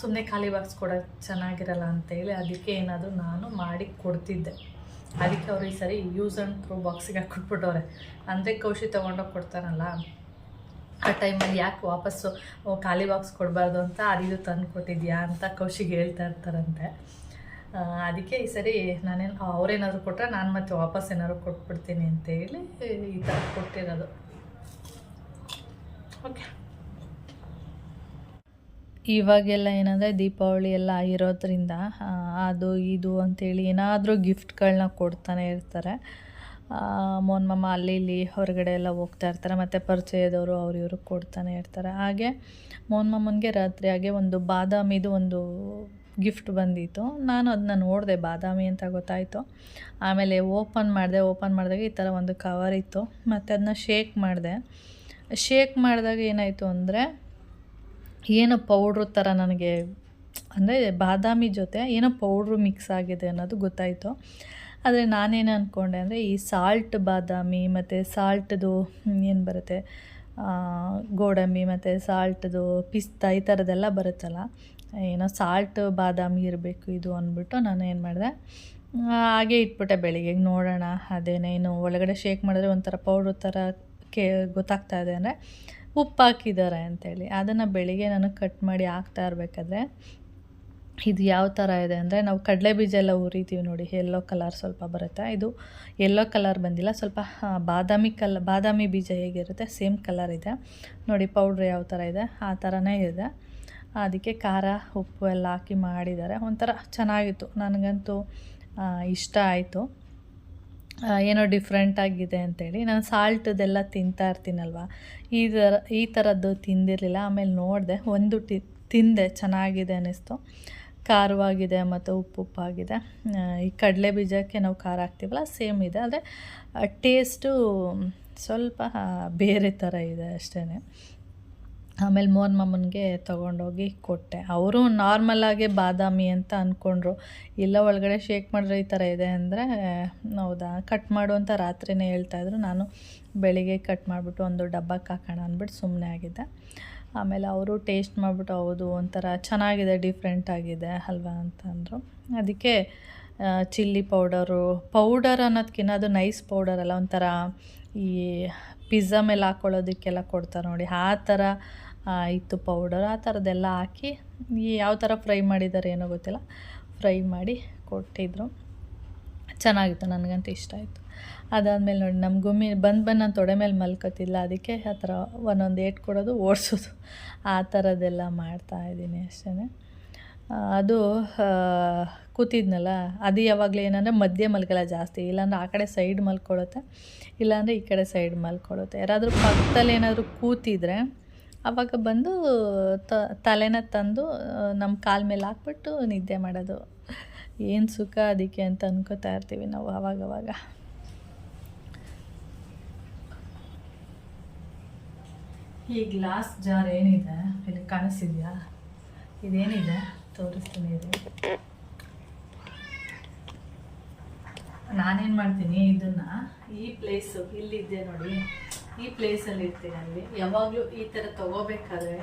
ಸುಮ್ಮನೆ ಖಾಲಿ ಬಾಕ್ಸ್ ಕೊಡೋದು ಚೆನ್ನಾಗಿರಲ್ಲ ಅಂತೇಳಿ ಅದಕ್ಕೆ ಏನಾದರೂ ನಾನು ಮಾಡಿ ಕೊಡ್ತಿದ್ದೆ. ಅದಕ್ಕೆ ಅವ್ರು ಈ ಸರಿ ಯೂಸ್ ಆ್ಯಂಡ್ ಥ್ರೂ ಬಾಕ್ಸಿಗೆ ಹಾಕ್ಕೊಟ್ಬಿಟ್ಟವ್ರೆ ಅಂದರೆ ಕೌಶಿ ತೊಗೊಂಡೋಗಿ ಕೊಡ್ತಾರಲ್ಲ? ಆ ಟೈಮಲ್ಲಿ ಯಾಕೆ ವಾಪಸ್ಸು ಖಾಲಿ ಬಾಕ್ಸ್ ಕೊಡಬಾರ್ದು ಅಂತ ಅದಿದು ತಂದು ಕೊಟ್ಟಿದ್ಯಾ ಅಂತ ಕೌಶಿಗೆ ಹೇಳ್ತಾ ಇರ್ತಾರಂತೆ. ಅದಕ್ಕೆ ಈ ಸರಿ ನಾನೇನು ಅವ್ರೇನಾದ್ರು ಕೊಟ್ಟರೆ ನಾನು ಮತ್ತೆ ವಾಪಸ್ ಏನಾದ್ರು ಕೊಟ್ಬಿಡ್ತೀನಿ ಅಂತ ಹೇಳಿ ಈ ಥರ ಕೊಟ್ಟಿರೋದು. ಓಕೆ ಇವಾಗೆಲ್ಲ ಏನಂದರೆ ದೀಪಾವಳಿ ಎಲ್ಲ ಇರೋದ್ರಿಂದ ಆ, ಅದು ಇದು ಅಂತೇಳಿ ಏನಾದರೂ ಗಿಫ್ಟ್ಗಳನ್ನ ಕೊಡ್ತಾನೆ ಇರ್ತಾರೆ. ಮೋನ್ ಮಮ್ಮ ಮಾಮ ಅಲ್ಲಿ ಇಲ್ಲಿ ಹೊರಗಡೆ ಎಲ್ಲ ಹೋಗ್ತಾ ಇರ್ತಾರೆ ಮತ್ತು ಪರಿಚಯದವರು ಅವ್ರು ಇವರು ಕೊಡ್ತಾನೆ ಇರ್ತಾರೆ. ಹಾಗೆ ಮೋನ್ ಮಾಮನಿಗೆ ರಾತ್ರಿ ಹಾಗೆ ಒಂದು ಬಾದಾಮಿದು ಒಂದು ಗಿಫ್ಟ್ ಬಂದಿತ್ತು. ನಾನು ಅದನ್ನ ನೋಡಿದೆ ಬಾದಾಮಿ ಅಂತ ಗೊತ್ತಾಯಿತು. ಆಮೇಲೆ ಓಪನ್ ಮಾಡಿದೆ ಓಪನ್ ಮಾಡಿದಾಗ ಈ ಥರ ಒಂದು ಕವರ್ ಇತ್ತು. ಮತ್ತು ಅದನ್ನ ಶೇಕ್ ಮಾಡಿದೆ. ಶೇಕ್ ಮಾಡಿದಾಗ ಏನಾಯಿತು ಅಂದರೆ ಏನೋ ಪೌಡ್ರ್ ಥರ ನನಗೆ, ಅಂದರೆ ಬಾದಾಮಿ ಜೊತೆ ಏನೋ ಪೌಡ್ರು ಮಿಕ್ಸ್ ಆಗಿದೆ ಅನ್ನೋದು ಗೊತ್ತಾಯಿತು. ಆದರೆ ನಾನೇನು ಅಂದ್ಕೊಂಡೆ ಅಂದರೆ ಈ ಸಾಲ್ಟ್ ಬಾದಾಮಿ ಮತ್ತು ಸಾಲ್ಟ್ದು ಏನು ಬರುತ್ತೆ ಗೋಡಂಬಿ ಮತ್ತು ಸಾಲ್ಟ್ದು ಪಿಸ್ತಾ ಈ ಥರದ್ದೆಲ್ಲ ಬರುತ್ತಲ್ಲ, ಏನೋ ಸಾಲ್ಟ್ ಬಾದಾಮಿ ಇರಬೇಕು ಇದು ಅಂದ್ಬಿಟ್ಟು ನಾನು ಏನು ಮಾಡಿದೆ ಹಾಗೆ ಇಟ್ಬಿಟ್ಟೆ ಬೆಳಿಗ್ಗೆ ನೋಡೋಣ ಅದೇನೇನು ಒಳಗಡೆ ಶೇಕ್ ಮಾಡಿದ್ರೆ ಒಂಥರ ಪೌಡ್ರ್ ಥರ ಕೇ, ಗೊತ್ತಾಗ್ತಾ ಇದೆ ಅಂದರೆ ಉಪ್ಪು ಹಾಕಿದ್ದಾರೆ ಅಂತೇಳಿ. ಅದನ್ನು ಬೆಳಿಗ್ಗೆ ನಾನು ಕಟ್ ಮಾಡಿ ಹಾಕ್ತಾ ಇರಬೇಕಾದ್ರೆ ಇದು ಯಾವ ಥರ ಇದೆ ಅಂದರೆ ನಾವು ಕಡಲೆ ಬೀಜ ಎಲ್ಲ ಉರಿತೀವಿ ನೋಡಿ. ಯೆಲ್ಲೋ ಕಲರ್ ಸ್ವಲ್ಪ ಬರುತ್ತೆ. ಇದು ಯೆಲ್ಲೋ ಕಲರ್ ಬಂದಿಲ್ಲ. ಸ್ವಲ್ಪ ಬಾದಾಮಿ ಕಲ್, ಬಾದಾಮಿ ಬೀಜ ಹೇಗಿರುತ್ತೆ? ಸೇಮ್ ಕಲರ್ ಇದೆ. ನೋಡಿ ಪೌಡ್ರ್ ಯಾವ ಥರ ಇದೆ? ಆ ಥರನೇ ಇದೆ. ಅದಕ್ಕೆ ಖಾರ, ಉಪ್ಪು ಎಲ್ಲ ಹಾಕಿ ಮಾಡಿದ್ದಾರೆ. ಒಂಥರ ಚೆನ್ನಾಗಿತ್ತು. ನನಗಂತೂ ಇಷ್ಟ ಆಯಿತು. ಏನೋ ಡಿಫ್ರೆಂಟ್ ಆಗಿದೆ ಅಂತೇಳಿ ನಾನು ಸಾಲ್ಟದೆಲ್ಲ ತಿಂತಾ ಇರ್ತೀನಲ್ವ? ಈ ಥರ, ಈ ಥರದ್ದು ತಿಂದಿರಲಿಲ್ಲ. ಆಮೇಲೆ ನೋಡಿದೆ, ಒಂದು ಟಿ, ತಿಂದೆ, ಚೆನ್ನಾಗಿದೆ ಅನ್ನಿಸ್ತು. ಖಾರವಾಗಿದೆ ಮತ್ತು ಉಪ್ಪು ಉಪ್ಪಾಗಿದೆ ಈ ಕಡಲೆ ಬೀಜಕ್ಕೆ ನಾವು ಖಾರ ಹಾಕ್ತೀವಲ್ಲ ಸೇಮ್ ಇದೆ. ಆದರೆ ಟೇಸ್ಟು ಸ್ವಲ್ಪ ಬೇರೆ ಥರ ಇದೆ ಅಷ್ಟೇ ಆಮೇಲೆ ಮೋಹನ್ ಮಾಮನಿಗೆ ತೊಗೊಂಡೋಗಿ ಕೊಟ್ಟೆ. ಅವರು ನಾರ್ಮಲಾಗೆ ಬಾದಾಮಿ ಅಂತ ಅಂದ್ಕೊಂಡ್ರು ಇಲ್ಲ, ಒಳಗಡೆ ಶೇಕ್ ಮಾಡಿದ್ರೆ ಈ ಥರ ಇದೆ ಅಂದರೆ, ಹೌದಾ ಕಟ್ ಮಾಡು ಅಂತ ರಾತ್ರಿನೇ ಹೇಳ್ತಾಯಿದ್ರು ನಾನು ಬೆಳಿಗ್ಗೆ ಕಟ್ ಮಾಡಿಬಿಟ್ಟು ಒಂದು ಡಬ್ಬಕ್ಕೆ ಹಾಕೋಣ ಅಂದ್ಬಿಟ್ಟು ಸುಮ್ಮನೆ ಆಗಿದ್ದೆ. ಆಮೇಲೆ ಅವರು ಟೇಸ್ಟ್ ಮಾಡಿಬಿಟ್ಟು, ಹೌದು, ಒಂಥರ ಚೆನ್ನಾಗಿದೆ ಡಿಫ್ರೆಂಟ್ ಆಗಿದೆ ಅಲ್ವಾ ಅಂತ ಅಂದರು. ಅದಕ್ಕೆ ಚಿಲ್ಲಿ ಪೌಡರು ಪೌಡರ್ ಅನ್ನೋದಕ್ಕಿಂತ ಅದು ನೈಸ್ ಪೌಡರ್ ಅಲ್ಲ, ಒಂಥರ ಈ ಪಿಜ್ಜಾ ಮೇಲೆ ಹಾಕ್ಕೊಳ್ಳೋದಕ್ಕೆಲ್ಲ ಕೊಡ್ತಾರೆ ನೋಡಿ. ಆ ಥರ ಇತ್ತು ಪೌಡರ್ ಆ ಥರದ್ದೆಲ್ಲ ಹಾಕಿ ಯಾವ ಥರ ಫ್ರೈ ಮಾಡಿದ್ದಾರೆ ಏನೋ ಗೊತ್ತಿಲ್ಲ. ಫ್ರೈ ಮಾಡಿ ಕೊಟ್ಟಿದ್ರು. ಚೆನ್ನಾಗಿತ್ತು, ನನಗಂತೂ ಇಷ್ಟ ಆಯಿತು. ಅದಾದಮೇಲೆ ನೋಡಿ ನಮ್ಮ ಗುಮ್ಮಿ ಬಂದು ಬಂದು ನಾನು ತೊಡೆ ಮೇಲೆ ಮಲ್ಕೋತಿಲ್ಲ, ಅದಕ್ಕೆ ಆ ಥರ ಒಂದೊಂದು ಏಟ್ ಕೊಡೋದು, ಓಡಿಸೋದು. ಆ ಥರದ್ದೆಲ್ಲ ಮಾಡ್ತಾಯಿದ್ದೀನಿ ಅಷ್ಟೇ ಅದು ಕೂತಿದ್ನಲ್ಲ, ಅದು ಯಾವಾಗಲೂ ಏನಂದರೆ ಮಧ್ಯೆ ಮಲ್ಕಲ್ಲ ಜಾಸ್ತಿ. ಇಲ್ಲಾಂದ್ರೆ ಆ ಕಡೆ ಸೈಡ್ ಮಲ್ಕೊಳ್ಳುತ್ತೆ ಇಲ್ಲಾಂದರೆ ಈ ಕಡೆ ಸೈಡ್ ಮಲ್ಕೊಳ್ಳುತ್ತೆ ಯಾರಾದರೂ ಪಕ್ಕದಲ್ಲಿ ಏನಾದರೂ ಕೂತಿದ್ರೆ ಆವಾಗ ಬಂದು ತ, ತಲೆನ ತಂದು ನಮ್ಮ ಕಾಲ ಮೇಲೆ ಹಾಕ್ಬಿಟ್ಟು ನಿದ್ದೆ ಮಾಡೋದು. ಏನು ಸುಖ ಅದಕ್ಕೆ ಅಂತ ಅನ್ಕೋತಾ ಇರ್ತೀವಿ ನಾವು ಅವಾಗವಾಗ. ಈ ಗ್ಲಾಸ್ ಜಾರ್ ಏನಿದೆ? ಇಲ್ಲಿ ಕಾಣಿಸಿದ್ಯಾ ಇದೇನಿದೆ? ತೋರಿಸ್ತೀನಿ ಇದು. ನಾನೇನು ಮಾಡ್ತೀನಿ? ಇದನ್ನು ಈ ಪ್ಲೇಸು ಇಲ್ಲಿದ್ದೆ ನೋಡಿ. ಈ ಪ್ಲೇಸಲ್ಲಿ ಇರ್ತೀನಿ ಅಲ್ಲಿ. ಯಾವಾಗಲೂ ಈ ಥರ ತಗೋಬೇಕಾದ್ರೆ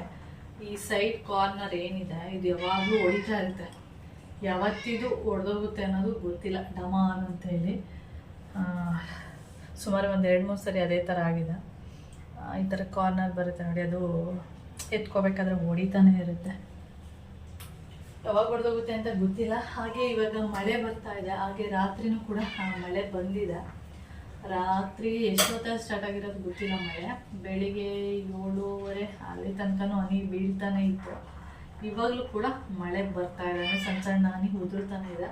ಈ ಸೈಡ್ ಕಾರ್ನರ್ ಏನಿದೆ, ಇದು ಯಾವಾಗಲೂ ಹೊಡಿತಾ ಇರುತ್ತೆ. ಯಾವತ್ತಿದು ಒಡೆದೋಗುತ್ತೆ ಅನ್ನೋದು ಗೊತ್ತಿಲ್ಲ. ಡಮಾನ್ ಅಂತ ಹೇಳಿ ಸುಮಾರು ಒಂದು ಎರಡು ಮೂರು ಸರಿ ಅದೇ ಥರ ಆಗಿದೆ. ಈ ಥರ ಕಾರ್ನರ್ ಬರುತ್ತೆ ನೋಡಿ, ಅದು ಎತ್ಕೋಬೇಕಾದ್ರೆ ಹೊಡಿತಾನೆ ಇರುತ್ತೆ. ಯಾವಾಗ ಹೊಡೆದೋಗುತ್ತೆ ಅಂತ ಗೊತ್ತಿಲ್ಲ. ಹಾಗೆ ಇವಾಗ ಮಳೆ ಬರ್ತಾ ಇದೆ. ಹಾಗೆ ರಾತ್ರಿನೂ ಕೂಡ ಮಳೆ ಬಂದಿದೆ. ರಾತ್ರಿ ಎಷ್ಟೊತ್ತ ಸ್ಟಾರ್ಟ್ ಆಗಿರೋದು ಗೊತ್ತಿಲ್ಲ ಮಳೆ. ಬೆಳಿಗ್ಗೆ ಏಳುವರೆ ಅಲ್ಲಿ ತನಕನೂ ಹನಿ ಬೀಳ್ತಾನೆ ಇತ್ತು. ಇವಾಗಲೂ ಕೂಡ ಮಳೆ ಬರ್ತಾ ಇದೆ. ಸಣ್ಣ ಸಣ್ಣ ಹನಿ ಉದುರ್ತಾನೆ ಇದೆ.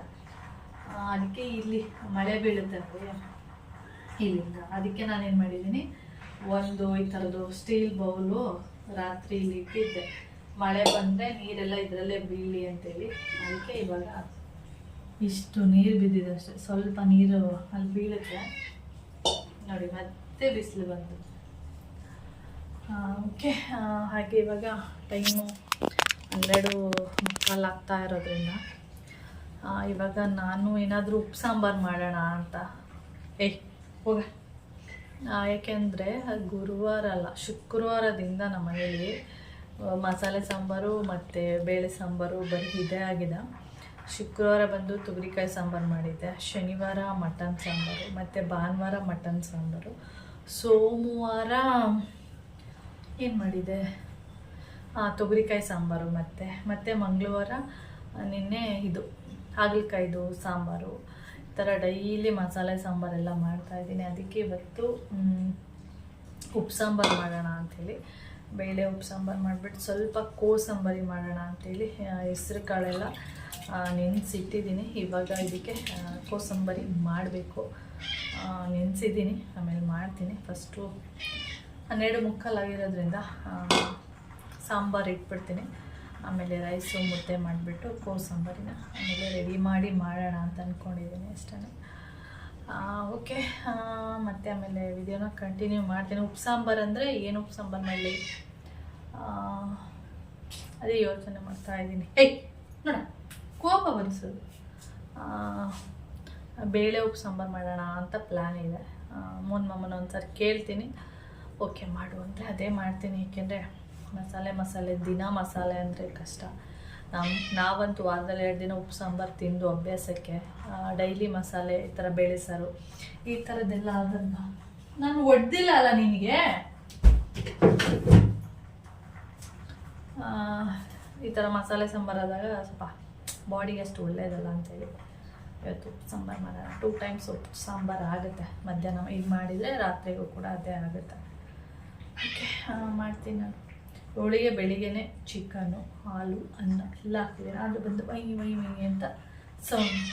ಅದಕ್ಕೆ ಇಲ್ಲಿ ಮಳೆ ಬೀಳುತ್ತೆ ಅಂದರೆ ಇಲ್ಲಿಂದ. ಅದಕ್ಕೆ ನಾನೇನು ಮಾಡಿದ್ದೀನಿ, ಒಂದು ಈ ಥರದ್ದು ಸ್ಟೀಲ್ ಬೌಲು ರಾತ್ರಿ ಇಲ್ಲಿ ಇಟ್ಟಿದ್ದೆ. ಮಳೆ ಬಂದರೆ ನೀರೆಲ್ಲ ಇದರಲ್ಲೇ ಬೀಳಿ ಅಂತೇಳಿ. ಅದಕ್ಕೆ ಇವಾಗ ಇಷ್ಟು ನೀರು ಬಿದ್ದಿದೆ ಅಷ್ಟೇ. ಸ್ವಲ್ಪ ನೀರು ಅಲ್ಲಿ ಬೀಳುತ್ತೆ. ನೋಡಿ, ಮತ್ತೆ ಬಿಸಿಲು ಬಂತು. ಓಕೆ ಹಾಗೆ ಇವಾಗ ಟೈಮು ಹನ್ನೆರಡು ಮುಕ್ಕಾಲು ಆಗ್ತಾ ಇರೋದ್ರಿಂದ ಇವಾಗ ನಾನು ಏನಾದರೂ ಉಪ್ಪು ಸಾಂಬಾರು ಮಾಡೋಣ ಅಂತ. ಏಯ್ ಹೋಗ. ಏಕೆಂದರೆ ಗುರುವಾರ ಅಲ್ಲ, ಶುಕ್ರವಾರದಿಂದ ನಮ್ಮ ಮನೇಲಿ ಮಸಾಲೆ ಸಾಂಬಾರು ಮತ್ತು ಬೇಳೆ ಸಾಂಬಾರು ಬರೀ ಇದೇ ಆಗಿದೆ. ಶುಕ್ರವಾರ ಬಂದು ತೊಗರಿಕಾಯಿ ಸಾಂಬಾರು ಮಾಡಿದ್ದೆ, ಶನಿವಾರ ಮಟನ್ ಸಾಂಬಾರು, ಮತ್ತು ಭಾನುವಾರ ಮಟನ್ ಸಾಂಬಾರು. ಸೋಮವಾರ ಏನು ಮಾಡಿದೆ? ತೊಗರಿಕಾಯಿ ಸಾಂಬಾರು ಮತ್ತು ಮತ್ತು ಮಂಗಳವಾರ ನಿನ್ನೆ ಇದು, ಹಾಗಲಕಾಯ್ದು ಸಾಂಬಾರು. ಈ ಥರ ಡೈಲಿ ಮಸಾಲೆ ಸಾಂಬಾರೆಲ್ಲ ಮಾಡ್ತಾಯಿದ್ದೀನಿ ಅದಕ್ಕೆ ಇವತ್ತು ಉಪ್ಪು ಸಾಂಬಾರು ಮಾಡೋಣ ಅಂಥೇಳಿ ಬೇಳೆ, ಉಪ್ಪು, ಸಾಂಬಾರು ಮಾಡಿಬಿಟ್ಟು ಸ್ವಲ್ಪ ಕೋಸಂಬರಿ ಮಾಡೋಣ ಅಂಥೇಳಿ ಹೆಸ್ರು ಕಾಳೆಲ್ಲ ನೆನೆಸಿಟ್ಟಿದ್ದೀನಿ. ಇವಾಗ ಇದಕ್ಕೆ ಕೋಸಂಬರಿ ಮಾಡಬೇಕು. ನೆನೆಸಿದ್ದೀನಿ, ಆಮೇಲೆ ಮಾಡ್ತೀನಿ. ಫಸ್ಟು ಹನ್ನೆರಡು ಮುಕ್ಕಾಲಾಗಿರೋದ್ರಿಂದ ಸಾಂಬಾರು ಇಟ್ಬಿಡ್ತೀನಿ. ಆಮೇಲೆ ರೈಸು ಮುದ್ದೆ ಮಾಡಿಬಿಟ್ಟು ಕೋಸಂಬರಿನ ಆಮೇಲೆ ರೆಡಿ ಮಾಡಿ ಮಾಡೋಣ ಅಂತ ಅಂದ್ಕೊಂಡಿದ್ದೀನಿ ಅಷ್ಟೇ ಓಕೆ. ಮತ್ತು ಆಮೇಲೆ ವಿಡಿಯೋನ ಕಂಟಿನ್ಯೂ ಮಾಡ್ತೀನಿ. ಉಪ್ಪು ಸಾಂಬಾರು ಅಂದರೆ ಏನು ಉಪ್ಪು ಸಾಂಬಾರು ಮಾಡಲಿ? ಅದೇ ಯೋಚನೆ ಮಾಡ್ತಾ ಇದ್ದೀನಿ. ಏಯ್, ನೋಡ, ಕೋಪ ಬನ್ಸೋದು ಬೇಳೆ ಉಪ್ಪು ಸಾಂಬಾರು ಮಾಡೋಣ ಅಂತ ಪ್ಲ್ಯಾನ್ ಇದೆ. ಮೂನ್ ಮಮ್ಮನ ಒಂದ್ಸರಿ ಕೇಳ್ತೀನಿ. ಓಕೆ ಮಾಡು. ಅಂದರೆ ಅದೇ ಮಾಡ್ತೀನಿ. ಏಕೆಂದರೆ ಮಸಾಲೆ ಮಸಾಲೆ, ದಿನ ಮಸಾಲೆ ಅಂದರೆ ಕಷ್ಟ. ನಮ್ಮ ನಾವಂತೂ ವಾರದಲ್ಲಿ ಎರಡು ದಿನ ಉಪ್ಪು ಸಾಂಬಾರು ತಿಂದು ಅಭ್ಯಾಸಕ್ಕೆ ಡೈಲಿ ಮಸಾಲೆ ಈ ಥರ ಬೇಳೆ ಸಾರು, ಈ ಥರದ್ದೆಲ್ಲ ಅದನ್ನು ನಾನು ಒಡ್ದಿಲ್ಲ ಅಲ್ಲ ನಿನಗೆ? ಈ ಥರ ಮಸಾಲೆ ಸಾಂಬಾರು ಆದಾಗ ಸ್ವಲ್ಪ ಬಾಡಿಗೆ ಅಷ್ಟು ಒಳ್ಳೆಯದಲ್ಲ ಅಂತೇಳಿ ಇವತ್ತು ಉಪ್ಪು ಸಾಂಬಾರು ಮಾಡೋಣ. ಟೂ ಟೈಮ್ಸ್ ಉಪ್ಪು ಸಾಂಬಾರು ಆಗುತ್ತೆ. ಮಧ್ಯಾಹ್ನ ಇದು ಮಾಡಿದರೆ ರಾತ್ರಿಗೂ ಕೂಡ ಅದೇ ಆಗುತ್ತೆ. ಓಕೆ ಮಾಡ್ತೀನಿ ನಾನು. ಹೋಳಿಗೆ ಬೆಳಿಗ್ಗೆನೆ ಚಿಕನ್ನು ಹಾಲು, ಅನ್ನ ಎಲ್ಲ ಹಾಕ್ತಿದ್ದೀನಿ ಅದು ಬಂದು ಮೈ ಮೈ ಮೈ ಅಂತ ಸೌಂಡ್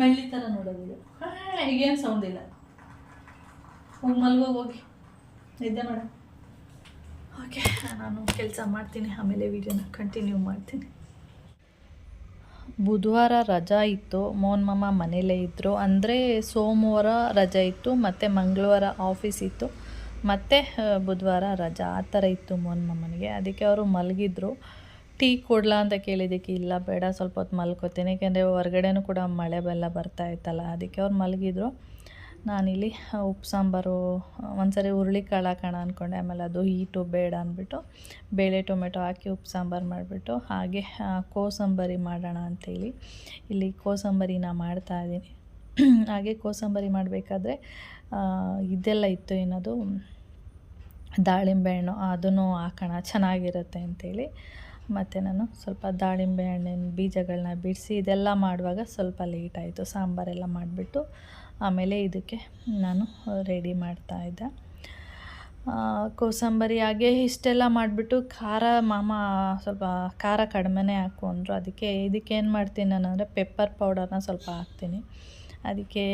ಬೆಳ್ಳಿ ಥರ ನೋಡೋದಿಲ್ಲ ಈಗೇನು ಸೌಂಡ್ ಇಲ್ಲ. ಹೋಗಿ ಮಲ್ಗೋಗಿ ಹೋಗಿ. ನಿದ್ದೆ ಮೇಡಮ್ ಓಕೆ ನಾನು ಕೆಲಸ ಮಾಡ್ತೀನಿ. ಆಮೇಲೆ ವಿಡಿಯೋನ ಕಂಟಿನ್ಯೂ ಮಾಡ್ತೀನಿ. ಬುಧವಾರ ರಜಾ ಇತ್ತು. ಮೋಹನ್ ಮಾಮ ಮನೇಲೇ ಇದ್ದರು ಅಂದರೆ ಸೋಮವಾರ ರಜಾ ಇತ್ತು, ಮತ್ತು ಮಂಗಳವಾರ ಆಫೀಸ್ ಇತ್ತು, ಮತ್ತು ಬುಧವಾರ ರಜಾ. ಆ ಥರ ಇತ್ತು ಮೋಹನ್ ಮಾಮನಿಗೆ. ಅದಕ್ಕೆ ಅವರು ಮಲಗಿದ್ರು. ಟೀ ಕೊಡ್ಲಾ ಅಂತ ಕೇಳಿದ್ದಕ್ಕೆ, ಇಲ್ಲ ಬೇಡ, ಸ್ವಲ್ಪ ಹೊತ್ತು ಮಲ್ಕೋತೀನಿ. ಏಕೆಂದರೆ ಹೊರಗಡೆನೂ ಕೂಡ ಮಳೆ ಬೆಲ್ಲ ಬರ್ತಾ ಇತ್ತಲ್ಲ, ಅದಕ್ಕೆ ಅವ್ರು ಮಲಗಿದ್ರು. ನಾನಿಲ್ಲಿ ಉಪ್ಪು, ಸಾಂಬಾರು ಒಂದ್ಸರಿ ಹುರುಳಿಕಾಳು ಹಾಕೋಣ ಅಂದ್ಕೊಂಡೆ ಆಮೇಲೆ ಅದು ಹೀಟು ಬೇಡ ಅಂದ್ಬಿಟ್ಟು, ಬೇಳೆ ಟೊಮೆಟೊ ಹಾಕಿ ಉಪ್ಪು, ಸಾಂಬಾರು ಮಾಡಿಬಿಟ್ಟು, ಹಾಗೆ ಕೋಸಂಬರಿ ಮಾಡೋಣ ಅಂತೇಳಿ. ಇಲ್ಲಿ ಕೋಸಂಬರಿನ ಮಾಡ್ತಾ ಇದ್ದೀನಿ. ಹಾಗೆ ಕೋಸಂಬರಿ ಮಾಡಬೇಕಾದ್ರೆ ಇದೆಲ್ಲ ಇತ್ತು ಏನದು? ದಾಳಿಂಬೆ ಹಣ್ಣು. ಅದನ್ನು ಹಾಕೋಣ, ಚೆನ್ನಾಗಿರುತ್ತೆ ಅಂತೇಳಿ. ಮತ್ತು ನಾನು ಸ್ವಲ್ಪ ದಾಳಿಂಬೆ ಹಣ್ಣಿನ ಬೀಜಗಳನ್ನ ಬಿಡಿಸಿ, ಇದೆಲ್ಲ ಮಾಡುವಾಗ ಸ್ವಲ್ಪ ಲೇಟ್ ಆಯಿತು. ಸಾಂಬಾರೆಲ್ಲ ಮಾಡಿಬಿಟ್ಟು ಆಮೇಲೆ ಇದಕ್ಕೆ ನಾನು ರೆಡಿ ಮಾಡ್ತಾ ಇದ್ದೆ. ಕೋಸಂಬರಿ ಹಾಗೆ ಇಷ್ಟೆಲ್ಲ ಮಾಡಿಬಿಟ್ಟು ಖಾರ ಮಾಮ ಸ್ವಲ್ಪ ಖಾರ ಕಡಿಮೆನೇ ಹಾಕು ಅಂದರು ಅದಕ್ಕೆ ಇದಕ್ಕೆ ಏನು ಮಾಡ್ತೀನಿ ನಾನು ಅಂದರೆ ಪೆಪ್ಪರ್ ಪೌಡರ್ನ ಸ್ವಲ್ಪ ಹಾಕ್ತೀನಿ. ಅದಕ್ಕೆ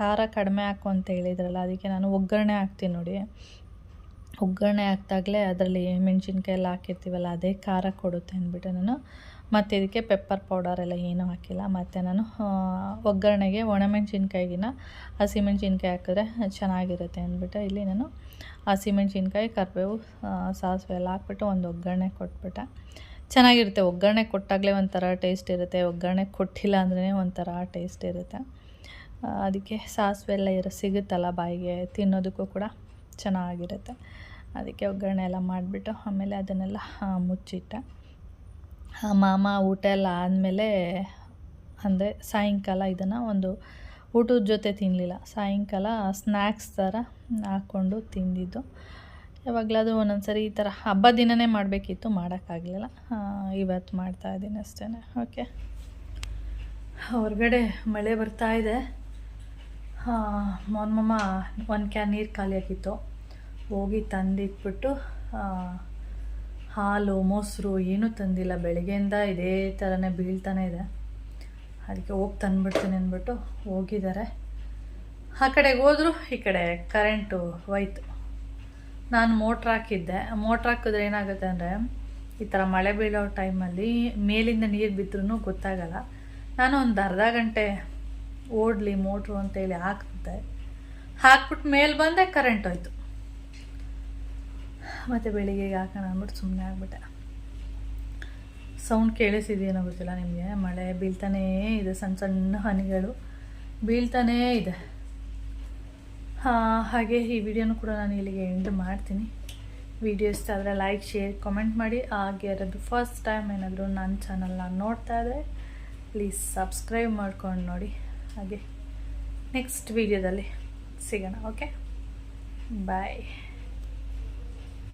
ಖಾರ ಕಡಿಮೆ ಹಾಕು ಅಂತ ಹೇಳಿದ್ರಲ್ಲ, ಅದಕ್ಕೆ ನಾನು ಒಗ್ಗರಣೆ ಹಾಕ್ತೀನಿ ನೋಡಿ. ಒಗ್ಗರಣೆ ಹಾಕ್ದಾಗಲೇ ಅದರಲ್ಲಿ ಮೆಣಸಿನ್ಕಾಯಿ ಎಲ್ಲ ಹಾಕಿರ್ತೀವಲ್ಲ, ಅದೇ ಖಾರ ಕೊಡುತ್ತೆ ಅಂದ್ಬಿಟ್ಟು ನಾನು ಮತ್ತು ಇದಕ್ಕೆ ಪೆಪ್ಪರ್ ಪೌಡರ್ ಎಲ್ಲ ಏನೂ ಹಾಕಿಲ್ಲ. ಮತ್ತು ನಾನು ಒಗ್ಗರಣೆಗೆ ಒಣಮೆಣ್ಸಿನ್ಕಾಯಿಗಿನ ಹಸಿಮೆಣ್ಸಿನ್ಕಾಯಿ ಹಾಕಿದ್ರೆ ಚೆನ್ನಾಗಿರುತ್ತೆ ಅಂದ್ಬಿಟ್ಟು ಇಲ್ಲಿ ನಾನು ಹಸಿಮೆಣ್ಸಿನ್ಕಾಯಿ, ಕರಿಬೇವು ಸಾಸಿವೆ ಎಲ್ಲ ಹಾಕ್ಬಿಟ್ಟು ಒಂದು ಒಗ್ಗರಣೆ ಕೊಟ್ಬಿಟ್ಟೆ. ಚೆನ್ನಾಗಿರುತ್ತೆ. ಒಗ್ಗರಣೆ ಕೊಟ್ಟಾಗಲೇ ಒಂಥರ ಟೇಸ್ಟ್ ಇರುತ್ತೆ. ಒಗ್ಗರಣೆ ಕೊಟ್ಟಿಲ್ಲ ಅಂದ್ರೇ ಒಂಥರ ಟೇಸ್ಟ್ ಇರುತ್ತೆ. ಅದಕ್ಕೆ ಸಾಸಿವೆ ಎಲ್ಲ ಇರೋ, ಸಿಗುತ್ತಲ್ಲ ಬಾಯಿಗೆ, ತಿನ್ನೋದಕ್ಕೂ ಕೂಡ ಚೆನ್ನಾಗಿರುತ್ತೆ. ಅದಕ್ಕೆ ಒಗ್ಗರಣೆ ಎಲ್ಲ ಮಾಡಿಬಿಟ್ಟು ಆಮೇಲೆ ಅದನ್ನೆಲ್ಲ ಮುಚ್ಚಿಟ್ಟೆ. ಮಾಮ ಊಟ ಎಲ್ಲ ಆದಮೇಲೆ ಅಂದರೆ ಸಾಯಂಕಾಲ ಇದನ್ನು ಒಂದು ಊಟದ ಜೊತೆ ತಿನ್ನಲಿಲ್ಲ ಸಾಯಂಕಾಲ ಸ್ನ್ಯಾಕ್ಸ್ ಥರ ಹಾಕ್ಕೊಂಡು ತಿಂದಿದ್ದು. ಯಾವಾಗಲಾದರೂ ಒಂದೊಂದು ಸರಿ ಈ ಥರ ಹಬ್ಬ ದಿನವೇ ಮಾಡಬೇಕಿತ್ತು, ಮಾಡೋಕ್ಕಾಗಲಿಲ್ಲ. ಇವತ್ತು ಮಾಡ್ತಾಯಿದ್ದೀನಿ ಅಷ್ಟೇ ಓಕೆ ಹೊರಗಡೆ ಮಳೆ ಬರ್ತಾ ಇದೆ. ಮೊನ್ಮಮ್ಮ ಒಂದು ಕ್ಯಾನ್ ನೀರು ಖಾಲಿ ಆಗಿತ್ತು ಹೋಗಿ ತಂದಿಟ್ಬಿಟ್ಟು ಹಾಲು, ಮೊಸರು ಏನೂ ತಂದಿಲ್ಲ. ಬೆಳಗ್ಗೆಯಿಂದ ಇದೇ ಥರನೇ ಬೀಳ್ತಾನೆ ಇದೆ. ಅದಕ್ಕೆ ಹೋಗಿ ತಂದ್ಬಿಡ್ತೀನಿ ಅಂದ್ಬಿಟ್ಟು ಹೋಗಿದ್ದಾರೆ. ಆ ಕಡೆಗೆ ಹೋದ್ರು, ಈ ಕಡೆ ಕರೆಂಟು ಹೋಯ್ತು. ನಾನು ಮೋಟ್ರ್ ಹಾಕಿದ್ದೆ. ಮೋಟ್ರ್ ಹಾಕಿದ್ರೆ ಏನಾಗುತ್ತೆ ಅಂದರೆ, ಈ ಥರ ಮಳೆ ಬೀಳೋ ಟೈಮಲ್ಲಿ ಮೇಲಿಂದ ನೀರು ಬಿದ್ದರೂ ಗೊತ್ತಾಗಲ್ಲ. ನಾನು ಒಂದು ಅರ್ಧ ಗಂಟೆ ಓಡಲಿ ಮೋಟ್ರು ಅಂತೇಳಿ ಹಾಕಿದೆ ಹಾಕ್ಬಿಟ್ಟು ಮೇಲೆ ಬಂದೆ ಕರೆಂಟ್ ಹೋಯ್ತು. ಮತ್ತು ಬೆಳಿಗ್ಗೆ ಹಾಕೋಣ ಅಂದ್ಬಿಟ್ಟು ಸುಮ್ಮನೆ ಆಗ್ಬಿಟ್ಟೆ. ಸೌಂಡ್ ಕೇಳಿಸಿದೆಯೇನೋ ಗೊತ್ತಿಲ್ಲ ನಿಮಗೆ? ಮಳೆ ಬೀಳ್ತಾನೇ ಇದೆ, ಸಣ್ಣ ಸಣ್ಣ ಹನಿಗಳು ಬೀಳ್ತಾನೇ ಇದೆ. ಹಾಗೆ ಈ ವಿಡಿಯೋನು ಕೂಡ ನಾನು ಇಲ್ಲಿಗೆ ಎಂಡ್ ಮಾಡ್ತೀನಿ. ವಿಡಿಯೋ ಇಷ್ಟ ಆದರೆ ಲೈಕ್ ಶೇರ್ ಕಮೆಂಟ್ ಮಾಡಿ. ಹಾಗೆ ಇರೋದು ಫಸ್ಟ್ ಟೈಮ್ ಏನಾದರೂ ನನ್ನ ಚಾನಲ್ನ ನೋಡ್ತಾ ಇದ್ದರೆ ಪ್ಲೀಸ್ ಸಬ್ಸ್ಕ್ರೈಬ್ ಮಾಡ್ಕೊಂಡು ನೋಡಿ. ಹಾಗೆ ನೆಕ್ಸ್ಟ್ ವಿಡಿಯೋದಲ್ಲಿ ಸಿಗೋಣ ಓಕೆ ಬಾಯ್